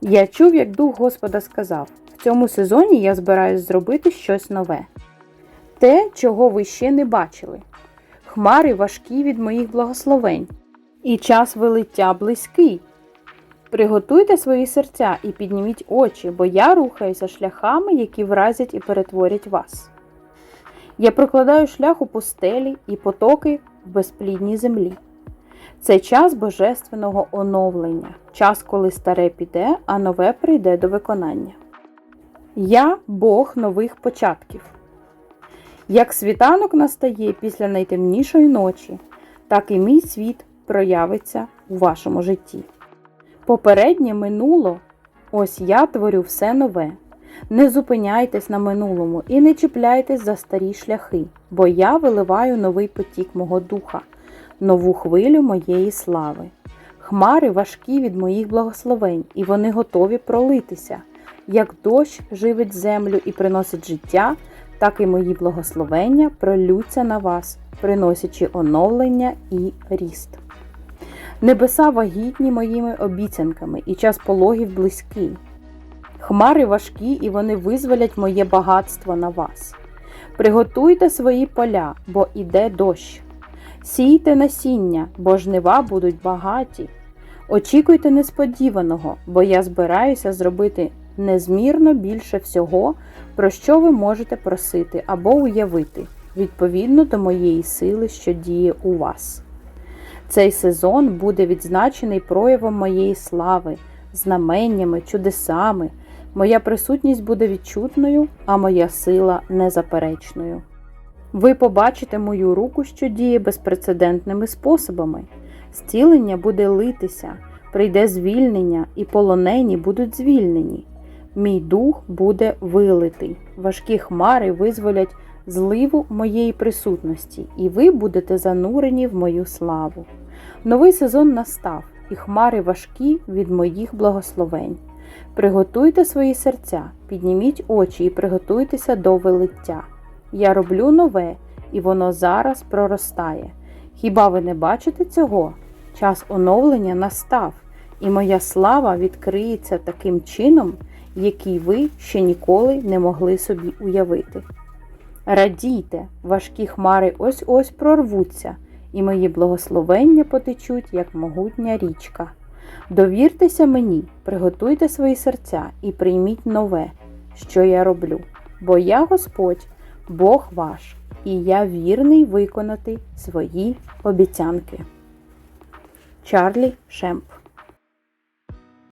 Я чув, як дух Господа сказав: в цьому сезоні я збираюсь зробити щось нове. Те, чого ви ще не бачили. Хмари важкі від моїх благословень, і час велиття близький. Приготуйте свої серця і підніміть очі, бо я рухаюся шляхами, які вразять і перетворять вас. Я прокладаю шлях у пустелі і потоки в безплідній землі. Це час божественного оновлення, час, коли старе піде, а нове прийде до виконання. Я Бог нових початків. Як світанок настає після найтемнішої ночі, так і мій світ проявиться у вашому житті. Попереднє минуло, ось я творю все нове. Не зупиняйтесь на минулому і не чіпляйтесь за старі шляхи, бо я виливаю новий потік мого духа, нову хвилю моєї слави. Хмари важкі від моїх благословень, і вони готові пролитися. Як дощ живить землю і приносить життя, так і мої благословення пролються на вас, приносячи оновлення і ріст. Небеса вагітні моїми обіцянками, і час пологів близький. Хмари важкі, і вони визволять моє багатство на вас. Приготуйте свої поля, бо іде дощ. Сійте насіння, бо жнива будуть багаті. Очікуйте несподіваного, бо я збираюся зробити незмірно більше всього, про що ви можете просити або уявити, відповідно до моєї сили, що діє у вас. Цей сезон буде відзначений проявом моєї слави, знаменнями, чудесами. Моя присутність буде відчутною, а моя сила незаперечною. Ви побачите мою руку, що діє безпрецедентними способами. Зцілення буде литися, прийде звільнення, і полонені будуть звільнені. Мій дух буде вилитий, важкі хмари визволять зливу моєї присутності, і ви будете занурені в мою славу. Новий сезон настав, і хмари важкі від моїх благословень. Приготуйте свої серця, підніміть очі і приготуйтеся до велиття. Я роблю нове, і воно зараз проростає. Хіба ви не бачите цього? Час оновлення настав, і моя слава відкриється таким чином, який ви ще ніколи не могли собі уявити. Радійте, важкі хмари ось ось прорвуться, і мої благословення потечуть, як могутня річка. Довіртеся мені, приготуйте свої серця і прийміть нове, що я роблю, бо я Господь, Бог ваш, і я вірний виконати свої обіцянки. Чарлі Шемп